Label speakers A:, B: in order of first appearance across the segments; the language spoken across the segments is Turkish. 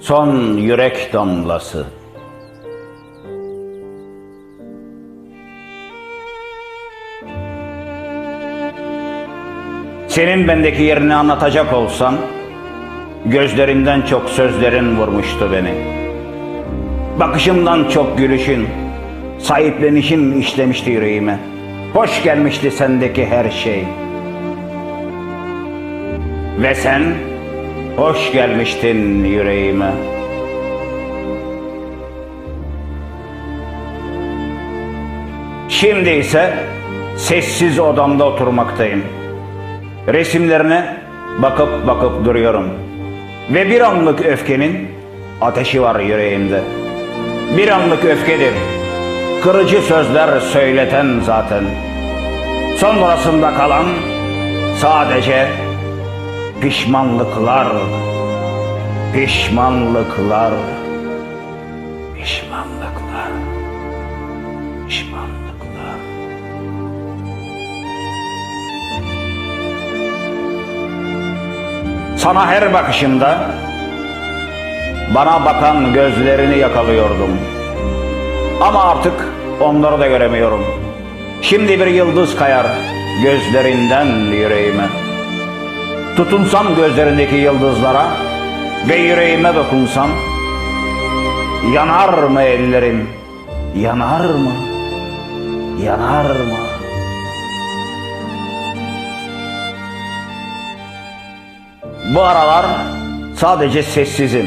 A: Son yürek damlası. Senin bendeki yerini anlatacak olsam, gözlerinden çok sözlerin vurmuştu beni. Bakışımdan çok gülüşün, sahiplenişin işlemişti yüreğime. Hoş gelmişti sendeki her şey. Ve sen hoş gelmiştin yüreğime. Şimdi ise sessiz odamda oturmaktayım. Resimlerine bakıp bakıp duruyorum. Ve bir anlık öfkenin ateşi var yüreğimde. Bir anlık öfkedir. Kırıcı sözler söyleten zaten. Sonrasında kalan sadece pişmanlıklar. Pişmanlıklar. Pişmanlıklar. Pişmanlıklar. Sana her bakışımda bana bakan gözlerini yakalıyordum. Ama artık onları da göremiyorum. Şimdi bir yıldız kayar gözlerinden yüreğime. Tutunsam gözlerindeki yıldızlara ve yüreğime dokunsam yanar mı ellerim? Yanar mı? Yanar mı? Bu aralar sadece sessizim.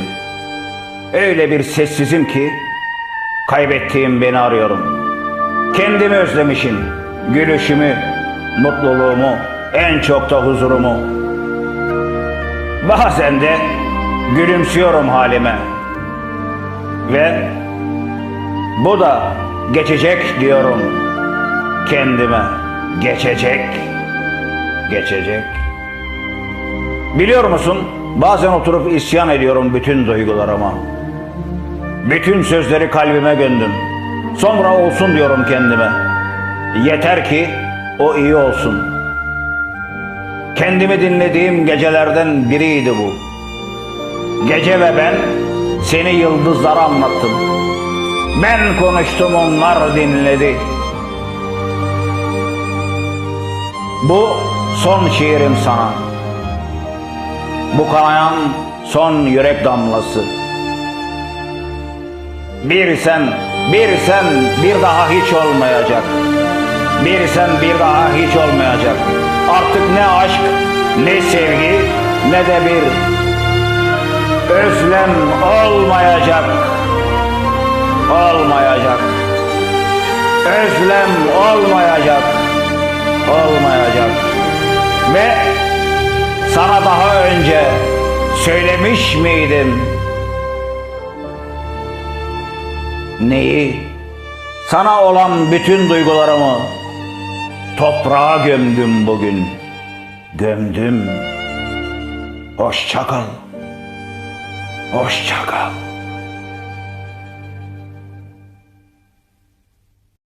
A: Öyle bir sessizim ki kaybettiğim beni arıyorum. Kendimi özlemişim. Gülüşümü, mutluluğumu, en çok da huzurumu. Bazen de gülümsüyorum halime. Ve bu da geçecek diyorum kendime. Geçecek. Geçecek. Biliyor musun? Bazen oturup isyan ediyorum bütün duygularıma. Bütün sözleri kalbime gömdüm. Sonra olsun diyorum kendime. Yeter ki o iyi olsun. Kendimi dinlediğim gecelerden biriydi bu. Gece ve ben seni yıldızlara anlattım. Ben konuştum onlar dinledi. Bu son şiirim sana. Bu kanayan son yürek damlası. Bir sen, bir sen bir daha hiç olmayacak. Bir sen bir daha hiç olmayacak. Artık ne aşk, ne sevgi, ne de bir özlem olmayacak. Olmayacak. Özlem olmayacak. Olmayacak. Ve sana daha önce söylemiş miydim? Neyi? Sana olan bütün duygularımı toprağa gömdüm bugün. Gömdüm. Hoşça kal. Hoşça kal.